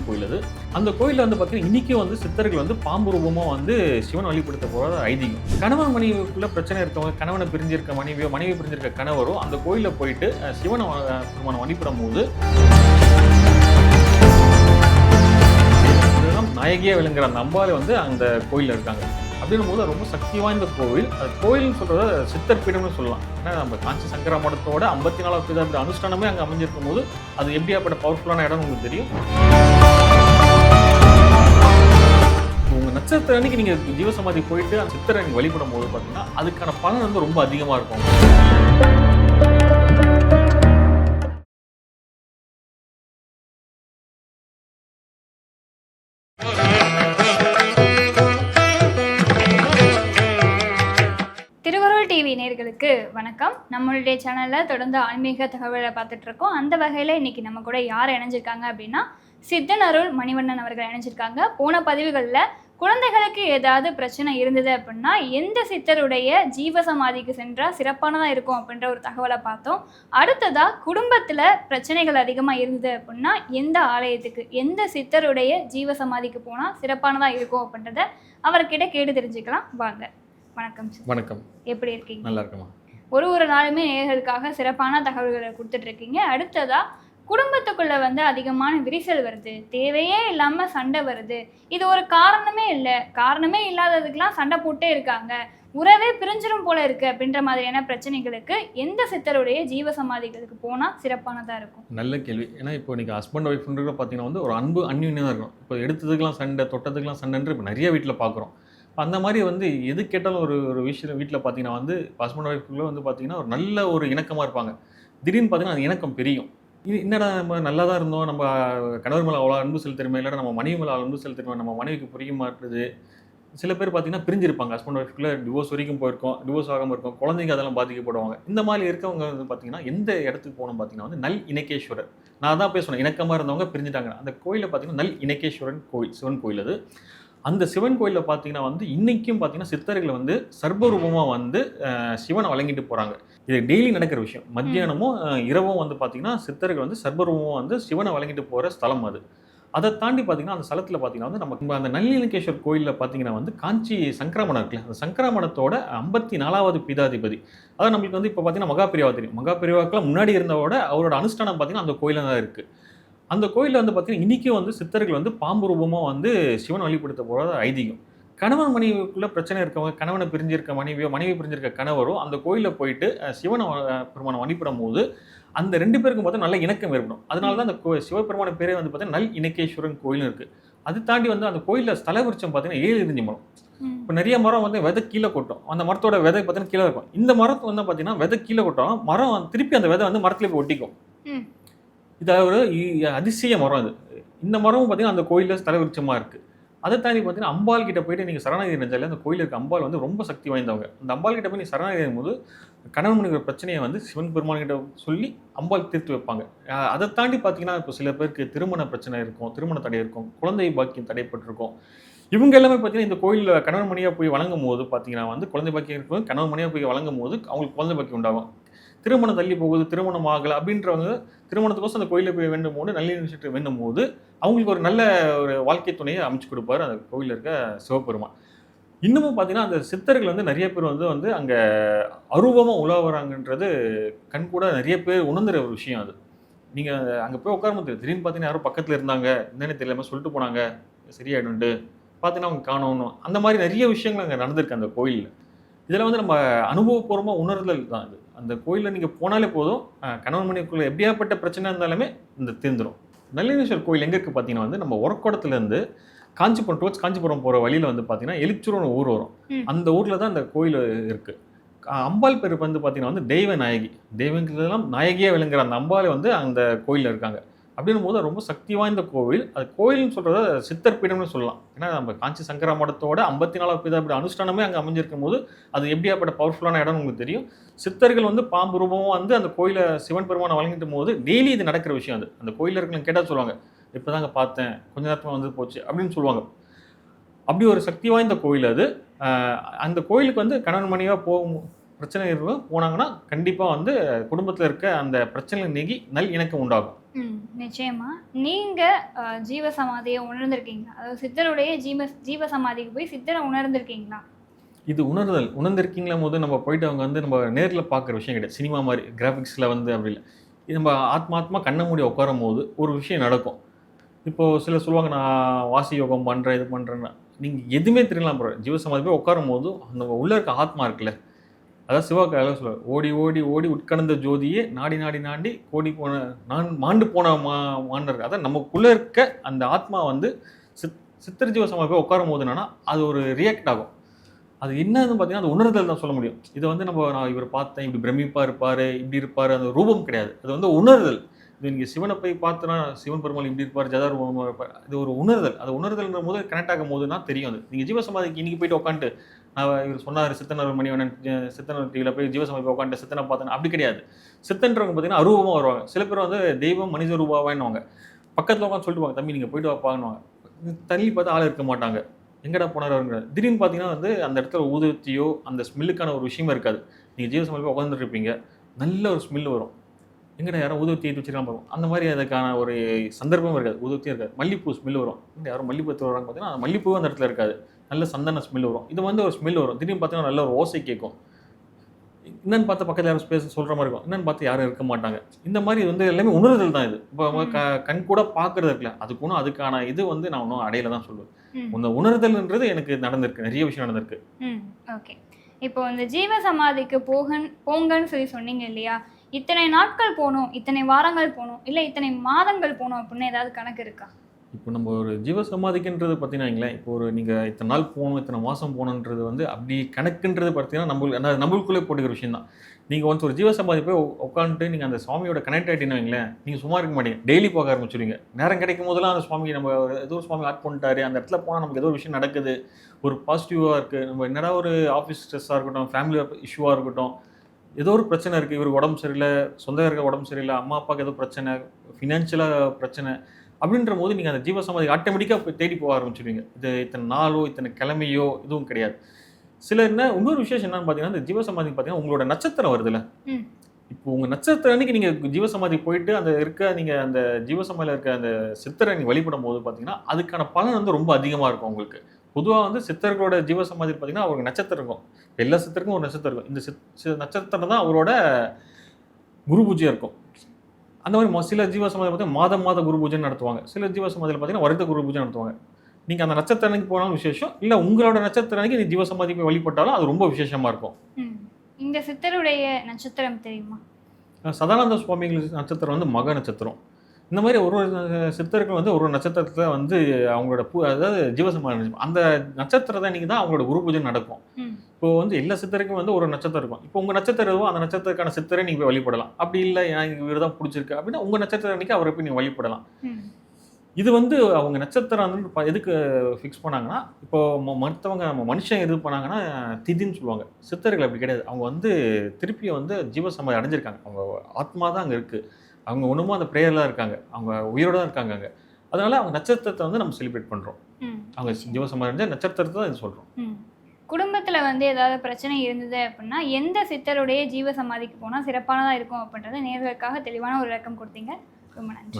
சிவன் கோயில் அது. அந்த கோயிலில் வந்து பார்த்தீங்கன்னா இன்னைக்கும் வந்து சித்தர்கள் வந்து பாம்பு ரூபமாக வந்து சிவன் வழிபடுத்த போகிற ஐதீகம். கணவன் மனைவிக்குள்ளே பிரச்சனை இருக்கவங்க கணவனை பிரிஞ்சிருக்க மனைவியோ மனைவி பிரிஞ்சிருக்க கணவரோ அந்த கோயிலில் போயிட்டு சிவனை திருமணம் வழிபடும் போது நாயகியாக விளங்குற அந்த அம்பாள் வந்து அந்த கோயிலில் இருக்காங்க. அப்படின்னும் போது ரொம்ப சக்தி வாய்ந்த கோவில். அது கோயில்னு சொல்கிறத சித்தர் பீடம்னு சொல்லலாம். ஏன்னா நம்ம காஞ்சி சங்கர மடத்தோட ஐம்பத்தி நாலாவது அனுஷ்டானமே அங்கே அமைஞ்சிருக்கும் போது அது எப்படியாப்பட்ட பவர்ஃபுல்லான இடம் உங்களுக்கு தெரியும்? உங்க நட்சத்திர அன்னைக்கு நீங்கள் ஜீவசமாதி போயிட்டு அந்த சித்தரை வழிபடும் போது பார்த்தீங்கன்னா அதுக்கான பலன் வந்து ரொம்ப அதிகமா இருக்கும். டிவி நேர்களுக்கு வணக்கம். நம்மளுடைய சேனலில் தொடர்ந்து ஆன்மீக தகவலை பார்த்துட்டு இருக்கோம். அந்த வகையில் இன்னைக்கு நம்ம கூட யார் இணைஞ்சிருக்காங்க அப்படின்னா சித்தன் அருள் மணிவண்ணன் அவர்கள் இணைஞ்சிருக்காங்க. போன பதிவுகளில் குழந்தைகளுக்கு ஏதாவது பிரச்சனை இருந்தது அப்படின்னா எந்த சித்தருடைய ஜீவசமாதிக்கு சென்றால் சிறப்பானதாக இருக்கும் அப்படின்ற ஒரு தகவலை பார்த்தோம். அடுத்ததாக குடும்பத்தில் பிரச்சனைகள் அதிகமாக இருந்தது அப்படின்னா எந்த ஆலயத்துக்கு எந்த சித்தருடைய ஜீவசமாதிக்கு போனால் சிறப்பானதாக இருக்கும் அப்படின்றத அவர்கிட்ட கேட்டு தெரிஞ்சுக்கலாம். வாங்க. வணக்கம் வணக்கம். எப்படி இருக்கீங்க? நல்லா இருக்குமா ஒரு ஒரு நாளுமே நேயர்களுக்காக சிறப்பான தகவல்களை கொடுத்துட்டு இருக்கீங்க. அடுத்ததா குடும்பத்துக்குள்ளே வந்து அதிகமான விரிசல் வருது. தேவையே இல்லாமல் சண்டை வருது. இது ஒரு காரணமே இல்லை. காரணமே இல்லாததுக்கெலாம் சண்டை போட்டே இருக்காங்க. உறவே பிரிஞ்சிடும் போல இருக்கு அப்படின்ற மாதிரியான பிரச்சனைகளுக்கு எந்த சித்தருடைய ஜீவசமாதிகளுக்கு போனால் சிறப்பானதாக இருக்கும்? நல்ல கேள்வி. ஏன்னா இப்போ இன்னைக்கு ஹஸ்பண்ட் ஒய்ஃப்ன்ற பார்த்தீங்கன்னா வந்து ஒரு அன்பு அந்யூன்யம் இருக்கும். இப்போ எடுத்ததுக்கெல்லாம் சண்டை தொட்டதுக்கெலாம் சண்டைன்ற இப்போ நிறைய வீட்டில் பார்க்குறோம் அந்த மாதிரி வந்து எது கேட்டாலும் ஒரு ஒரு விஷயம் வீட்டில் பார்த்தீங்கன்னா வந்து ஹஸ்பண்ட் ஒய்ஃபுக்குள்ளே வந்து பார்த்தீங்கன்னா ஒரு நல்ல ஒரு இணக்கமாக இருப்பாங்க. திடீர்னு பார்த்தீங்கன்னா அந்த இணக்கம் பெரியும். இது என்னடா நம்ம நல்லா தான் இருந்தோம். நம்ம கணவர் மேலே அவ்வளோ அன்பு செலுத்துறமே இல்லை நம்ம மனைவி மேலே அவ்வளோ அன்பு செலுத்துறோம் நம்ம மனைவிக்கு புரிய மாட்டுது. சில பேர் பார்த்தீங்கன்னா பிரிஞ்சிருப்பாங்க. ஹஸ்பண்ட் ஒய்ஃப்குள்ள டிவோர்ஸ் வரைக்கும் போயிருக்கோம் டிவோர்ஸ் ஆகாமல் இருக்கும் குழந்தைங்க அதெல்லாம் பாதிக்கப்படுவாங்க. இந்த மாதிரி இருக்கவங்க வந்து பார்த்தீங்கன்னா எந்த இடத்துக்கு போகணும் பார்த்தீங்கன்னா வந்து நல் இணக்கேஸ்வரர். நான் தான் போய் சொன்னேன் இணக்கமாக இருந்தவங்க பிரிஞ்சுட்டாங்க. அந்த கோயிலில் பார்த்தீங்கன்னா நல் இணக்கேஸ்வரன் கோயில் சிவன் கோயில் அது. அந்த சிவன் கோயிலில் பார்த்தீங்கன்னா வந்து இன்றைக்கும் பார்த்தீங்கன்னா சித்தர்கள் வந்து சர்வரூபமாக வந்து சிவனை வழங்கிட்டு போகிறாங்க இது டெய்லி நடக்கிற விஷயம். மத்தியானமும் இரவும் வந்து பார்த்தீங்கன்னா சித்தர்கள் வந்து சர்வரூபமாக வந்து சிவனை வழங்கிட்டு போகிற ஸ்தலம் அது. அதை தாண்டி பார்த்தீங்கன்னா அந்த ஸ்தலத்தில் பார்த்தீங்கன்னா வந்து நமக்கு அந்த நல்லிலிங்கேஸ்வர் கோயிலில் பார்த்தீங்கன்னா வந்து காஞ்சி சங்கராமணம் இருக்குல்ல அந்த சங்கராமணத்தோட ஐம்பத்தி நாலாவது பீதாதிபதி. அதான் நம்மளுக்கு வந்து இப்போ பார்த்தீங்கன்னா மகாபிரிவா தெரியும். மகாபிரிவாக்கெல்லாம் முன்னாடி இருந்தவோட அவரோட அனுஷ்டானம் பார்த்தீங்கன்னா அந்த கோயிலில் தான் இருக்குது அந்த கோயிலில் வந்து பார்த்தீங்கன்னா இன்றைக்கும் வந்து சித்தர்கள் வந்து பாம்பு ரூபமாக வந்து சிவன் வழிபடுத்த போகிறது ஐதீகம். கணவன் மனைவிக்குள்ள பிரச்சனை இருக்கவங்க கணவனை பிரிஞ்சிருக்க மனைவியோ மனைவி பிரிஞ்சிருக்க கணவரோ அந்த கோயிலில் போயிட்டு சிவனை பெருமானை வழிபடும் போது அந்த ரெண்டு பேருக்கும் பார்த்தா நல்ல இணக்கம் ஏற்படும். அதனால தான் அந்த கோ சிவபெருமான பேரே வந்து பார்த்தீங்கன்னா நல் இணக்கேஸ்வரன் கோயில் இருக்குது அது தாண்டி வந்து அந்த கோயிலில் ஸ்தல விருட்சம் பார்த்தீங்கன்னா ஏழு இருந்து மரம். இப்போ நிறைய மரம் வந்து விதை கீழே கொட்டும். அந்த மரத்தோட விதை பார்த்தீங்கன்னா கீழே இருக்கும். இந்த மரத்து வந்து பார்த்தீங்கன்னா விதை கீழே கொட்டும் மரம் திருப்பி அந்த விதை வந்து மரத்துல போய் ஒட்டிக்கும். ம். இது ஒரு அதிசய மரம் இது இந்த மரமும் பார்த்தீங்கன்னா அந்த கோயிலில் ஸ்தல விருட்சமாக இருக்குது அதை தாண்டி பார்த்தீங்கன்னா அம்பாள் கிட்ட போயிட்டு நீங்கள் சரணாகதி நெஞ்சாலே அந்த கோயில் இருக்க அம்பாள் வந்து ரொம்ப சக்தி வாய்ந்தவங்க. அந்த அம்பாள் கிட்ட போய் நீ சரணாகதி போது கணவன் மணிக்கிற பிரச்சனையை வந்து சிவன் பெருமான் கிட்ட சொல்லி அம்பாள் தீர்த்து வைப்பாங்க. அதை தாண்டி பார்த்தீங்கன்னா இப்போ சில பேருக்கு திருமண பிரச்சனை இருக்கும் திருமண தடை இருக்கும் குழந்தை பாக்கியம் தடைப்பட்டிருக்கும். இவங்க எல்லாமே பார்த்தீங்கன்னா இந்த கோயிலில் கணவன் மணியாக போய் வழங்கும் போது பார்த்தீங்கன்னா வந்து குழந்தை பாக்கியம் இருக்கும் கணவன் மணியாக போய் வழங்கும் போது அவங்களுக்கு குழந்தை பாக்கியம் உண்டாகும். திருமணம் தள்ளி போகுது திருமணம் ஆகலை அப்படின்றவங்க திருமணத்துக்கோசம் அந்த கோயிலில் போய் வேண்டும் போது நல்ல விஷயத்தை வேண்டும் போது அவங்களுக்கு ஒரு நல்ல ஒரு வாழ்க்கை துணையை அமைச்சு கொடுப்பாரு அந்த கோயிலில் இருக்க சிவபெருமான். இன்னமும் பார்த்தீங்கன்னா அந்த சித்தர்கள் வந்து நிறைய பேர் வந்து வந்து அங்கே அருவமாக உலா வராங்கன்றது கண் கூட நிறைய பேர் உணர்ந்துற ஒரு விஷயம் அது. நீங்கள் அங்கே போய் உட்கார தெரியும். திடீர்னு பார்த்தீங்கன்னா யாரும் பக்கத்தில் இருந்தாங்க. என்னன்னு தெரியாமல் சொல்லிட்டு போனாங்க. சரியாயிடும்ண்டு பார்த்தீங்கன்னா அவங்க காணணும் அந்த மாதிரி நிறைய விஷயங்கள் அங்கே நடந்திருக்கு அந்த கோயிலில். இதில் வந்து நம்ம அனுபவபூர்வமாக உணர்தல் தான் இது. அந்த கோயிலில் நீங்கள் போனாலே போதும். கணவன் மனைவிக்குள்ள எப்படியாப்பட்ட பிரச்சனை இருந்தாலுமே இந்த தீர்ந்துடும் நல்லினேஸ்வர் கோயில் எங்கே இருக்குது பார்த்தீங்கன்னா வந்து நம்ம உரக்கோடத்துலேருந்து காஞ்சிபுரம் டுவர்ட்ஸ் காஞ்சிபுரம் போகிற வழியில் வந்து பார்த்தீங்கன்னா எலிச்சூர்னு ஊர் வரும். அந்த ஊரில் தான் அந்த கோயில் இருக்குது அம்பாள் பேர் வந்து பார்த்தீங்கன்னா வந்து தெய்வ நாயகி. தெய்வங்களெல்லாம் நாயகியாக விளங்குற அந்த அம்பாள் வந்து அந்த கோயிலில் இருக்காங்க. அப்படின்னும் போது ரொம்ப சக்தி வாய்ந்த கோவில். அது கோயில்னு சொல்கிறத சித்தர் பீடம்னு சொல்லலாம். ஏன்னா நம்ம காஞ்சி சங்கரா மடத்தோட ஐம்பத்தி நாலாவது பீதாபீட அனுஷ்டானமே அங்கே அமைஞ்சிருக்கும் போது அது எப்படியாப்பட்ட பவர்ஃபுல்லான இடம்னு உங்களுக்கு தெரியும். சித்தர்கள் வந்து பாம்பு ரூபமும் வந்து அந்த கோயிலை சிவன் பெருமானை வழங்கிட்டு போது டெய்லி இது நடக்கிற விஷயம் அது. அந்த கோயிலில் இருக்கவங்க கேட்டால் சொல்லுவாங்க இப்போதாங்க பார்த்தேன். கொஞ்ச நேரத்தில் வந்து போச்சு. அப்படின்னு சொல்லுவாங்க. அப்படி ஒரு சக்தி வாய்ந்த கோயில் அது. அந்த கோயிலுக்கு வந்து கணவன் மணியாக போகும் பிரச்சனை இருக்கும் போனாங்கன்னா கண்டிப்பாக வந்து குடும்பத்தில் இருக்க அந்த பிரச்சனை நீங்கி நல் இணக்கம் உண்டாகும். நிச்சயமா. நீங்க ஜீவ சமாதியை உணர்ந்திருக்கீங்களா அதாவது சித்தருடைய ஜீவ ஜீவ சமாதிக்கு போய் சித்தரை உணர்ந்திருக்கீங்களா? இது உணர்தல். உணர்ந்திருக்கீங்களா போது நம்ம போயிட்டு அவங்க வந்து நம்ம நேரில் பார்க்குற விஷயம் கிடையாது. சினிமா மாதிரி கிராஃபிக்ஸில் வந்து அப்படி இல்லை. இது நம்ம ஆத்மாத்மா கண்ண மூடி உட்காரும் போது ஒரு விஷயம் நடக்கும். இப்போது சிலர் சொல்லுவாங்க நான் வாசி யோகம் பண்ணுறேன் இது பண்ணுறேன்னு நீங்கள் எதுவுமே தெரியலாம் ப்ரோ ஜீவசமாதி போய் உட்காரும் போது அந்த உள்ள இருக்க ஆத்மா இருக்குல்ல அதாவது சிவாக்காக சொல்லுவார் ஓடி ஓடி ஓடி உட்கடந்த ஜோதியே நாடி நாடி நாடி கோடி போன நான் மாண்டு போன மா மாண்டர். அதான் நமக்குள்ளே இருக்க அந்த ஆத்மா வந்து சித் சித்திர ஜீவசமாதி போய் உட்காரும் போது என்னன்னா அது ஒரு ரியாக்ட் ஆகும். அது என்னன்னு பார்த்தீங்கன்னா அது உணர்தல் தான் சொல்ல முடியும். இது வந்து நம்ம நான் இவர் பார்த்தேன் இப்படி பிரமிப்பாக இருப்பார் இப்படி இருப்பார் அந்த ரூபம் கிடையாது. அது வந்து உணர்தல். இது நீங்கள் சிவனை போய் பார்த்தோன்னா சிவன் பெருமாள் இப்படி இருப்பார் ஜதார் இது ஒரு உணர்தல். அது உணர்தல்ன்ற போது கனெக்ட் ஆகும் போது தான் தெரியும் அது. நீங்கள் ஜீவசமாதிக்கு இன்றைக்கி போயிட்டு உட்காந்துட்டு நான் இவர் சொன்னார் சித்தனர் மணிவனன் சித்தனர் டிவியில் போய் ஜீவசமாதி போய் உட்காந்துட்டு சித்தனை பார்த்தேன் அப்படி கிடையாது. சித்தன்றவங்க பார்த்தீங்கன்னா அரூபமாக வருவாங்க. சில பேர் வந்து தெய்வம் மனித ரூபாவான்னுவாங்க. பக்கத்தில் உட்காந்து சொல்லிட்டு வாங்க தம்பி நீங்கள் போயிட்டு வாப்பாங்கன்னுவாங்க தள்ளி பார்த்து ஆள் இருக்க மாட்டாங்க. எங்கடா போனார் திடீர்னு பார்த்தீங்கன்னா வந்து அந்த இடத்துல ஊதுவத்தியோ அந்த ஸ்மெல்லுக்கான ஒரு விஷயமா இருக்காது. நீங்கள் ஜீவசமாதி போய் உட்காந்துட்டு இருப்பீங்க. நல்ல ஒரு ஸ்மெல் வரும். எங்கடா யாரும் ஊதுவத்தி ஏற்றி வச்சிருக்காம பார்ப்போம் அந்த மாதிரி அதுக்கான ஒரு சந்தர்ப்பம் இருக்காது. ஊதுவத்தியும் இருக்காது. மல்லிப்பூ ஸ்மெல் வரும். இங்க யாரும் மல்லிப்பூ எடுத்து வராங்க பார்த்தீங்கன்னா அந்த மல்லிப்பூ அந்த இடத்துல இருக்காது. நல்ல சந்தன ஸ்மெல் வரும். இது வந்து ஒரு ஸ்மெல் வரும். திடீர்னு பார்த்தீங்கன்னா நல்ல ஒரு ஓசை கேட்கும். என்னன்னு பார்த்து பக்கத்தில் யாரும் பேச சொல்கிற மாதிரி இருக்கும். என்னன்னு பார்த்து யாரும் இருக்க மாட்டாங்க. இந்த மாதிரி வந்து எல்லாமே உணர்தல் தான் இது. இப்போ க கண் கூட பார்க்கறது இருக்குல்ல. அதுக்கு ஒன்றும் அதுக்கான இது வந்து நான் ஒன்றும் அடையில தான் சொல்லுவேன். இந்த உணர்தல்ன்றது எனக்கு நடந்திருக்கு. நிறைய விஷயம் நடந்திருக்கு. ஓகே. இப்போ இந்த ஜீவ சமாதிக்கு போகன் போங்கன்னு சொல்லி சொன்னீங்க இல்லையா? இத்தனை நாட்கள் போகணும் இத்தனை வாரங்கள் போகணும் இல்லை இத்தனை மாதங்கள் போகணும் அப்படின்னு ஏதாவது கணக்கு இருக்கா? இப்போ நம்ம ஒரு ஜீவ சமாதிக்குன்றது பார்த்தீங்கன்னா வைங்களேன், இப்போ ஒரு நீங்கள் இத்தனை நாள் போகணும் இத்தனை மாதம் போகணுன்றது வந்து அப்படி கணக்குன்றது பார்த்தீங்கன்னா நம்மளுக்கு நம்மளுக்குள்ளே போட்டுக்கிற விஷயம் தான். நீங்கள் வந்து ஒரு ஜீவ சமாதி போய் உட்காந்துட்டு நீங்கள் அந்த சுவாமியோட கனெக்ட் ஆகிட்டீங்கன்னு வைங்களேன் நீங்கள் சும்மா இருக்க மாட்டீங்க டெய்லி போக ஆரம்பிச்சிடுவீங்க நேரம் கிடைக்கும் போதெல்லாம் அந்த சுவாமி நம்ம ஒரு- ஏதோ ஒரு சுவாமி ஆட் பண்ணிட்டாரு அந்த இடத்துல போனால் நமக்கு ஏதோ ஒரு விஷயம் நடக்குது. ஒரு பாசிட்டிவாக இருக்குது நம்ம என்னடா ஒரு ஆஃபீஸ் ஸ்ட்ரெஸ்ஸாக இருக்கட்டும் ஃபேமிலி இஷ்யூவாக இருக்கட்டும் ஏதோ ஒரு பிரச்சனை இருக்குது இவர் உடம்பு சரியில்லை சொந்தக்காரங்க உடம்பு சரியில்லை அம்மா அப்பாவுக்கு ஏதோ பிரச்சனை ஃபினான்ஷியலாக பிரச்சனை அப்படின்ற போது நீங்கள் அந்த ஜீவசமாதி ஆட்டோமேட்டிக்காக போய் தேடி போக ஆரம்பிச்சிடுவீங்க இது இத்தனை நாளோ இத்தனை கிழமையோ எதுவும் கிடையாது. சில என்ன இன்னொரு விசேஷம் என்னன்னு பார்த்தீங்கன்னா இந்த ஜீவசமாதி பார்த்தீங்கன்னா உங்களோட நட்சத்திரம் வருதுல்ல. இப்போ உங்கள் நட்சத்திரம் அன்னைக்கு நீங்கள் ஜீவசமாதி போயிட்டு அந்த இருக்க நீங்கள் அந்த ஜீவசமாதியில் இருக்க அந்த சித்தரை நீங்கள் வழிபடும் போது பார்த்தீங்கன்னா அதுக்கான பலன் வந்து ரொம்ப அதிகமாக இருக்கும் உங்களுக்கு. பொதுவாக வந்து சித்தர்களோட ஜீவசமாதி பார்த்தீங்கன்னா அவருக்கு நட்சத்திரம் இருக்கும். எல்லா சித்தருக்கும் ஒரு நட்சத்திரம் இருக்கும். இந்த சித் சி- நட்சத்திரம் தான் அவரோட குரு பூஜையாக இருக்கும். அந்த மாதிரி சில ஜீவசமாதி பார்த்தீங்கன்னா மாதம் மாத குரு பூஜை நடத்துவாங்க. சில ஜீவசமாதியில் பார்த்தீங்கன்னா வருட குரு பூஜை நடத்துவாங்க. நீங்கள் அந்த நட்சத்திரம் அன்னைக்கு போனாலும் விசேஷம் இல்லை உங்களோட நட்சத்திரம் அன்னைக்கு நீ ஜீவசமாதி போய் வழிபட்டாலும் அது ரொம்ப விசேஷமாக இருக்கும். இந்த சித்தருடைய நட்சத்திரம் தெரியுமா? சதானந்த சுவாமிகள் நட்சத்திரம் வந்து மக நட்சத்திரம். இந்த மாதிரி ஒரு ஒரு சித்தர்கள் வந்து ஒரு ஒரு நட்சத்திரத்தில் வந்து அவங்களோட பூ அதாவது நட்சத்திரம். அந்த நட்சத்திரத்தை அன்னைக்கு தான் அவங்களோட குரு பூஜை நடக்கும். இப்போ வந்து எல்லா சித்தருக்கும் வந்து ஒரு நட்சத்திரம் இருக்கும். இப்போ உங்கள் நட்சத்திரம் எதுவோ அந்த நட்சத்திரக்கான சித்தரை நீங்கள் போய் வழிபடலாம். அப்படி இல்லை எனக்கு இவர் தான் பிடிச்சிருக்கு அப்படின்னா உங்கள் நட்சத்திரம் அன்னைக்கு அவரை போய் நீங்கள் வழிபடலாம். இது வந்து அவங்க நட்சத்திரம் வந்து எதுக்கு ஃபிக்ஸ் பண்ணாங்கன்னா இப்போ மற்றவங்க நம்ம மனுஷன் இது பண்ணாங்கன்னா திதின்னு சொல்லுவாங்க. சித்தர்கள் அப்படி கிடையாது. அவங்க வந்து திருப்பி வந்து ஜீவசமாதி அடைஞ்சிருக்காங்க. அவங்க ஆத்மா தான் அங்கே இருக்குது அவங்க ஒன்றுமோ அந்த ப்ரேயரில் இருக்காங்க. அவங்க உயிரோட தான் இருக்காங்க அங்கே. அதனால அவங்க நட்சத்திரத்தை வந்து நம்ம செலிப்ரேட் பண்ணுறோம் அவங்க ஜீவசமாதி அடைஞ்ச நட்சத்திரத்தை தான் இது சொல்கிறோம் குடும்பத்தில் வந்து ஏதாவது பிரச்சனை இருந்தது அப்படின்னா எந்த சித்தருடைய ஜீவ சமாதிக்கு போனால் சிறப்பானதாக இருக்கும் அப்படின்றத நேர்களுக்காக தெளிவான ஒரு விளக்கம் கொடுத்தீங்க. ரொம்ப நன்றி.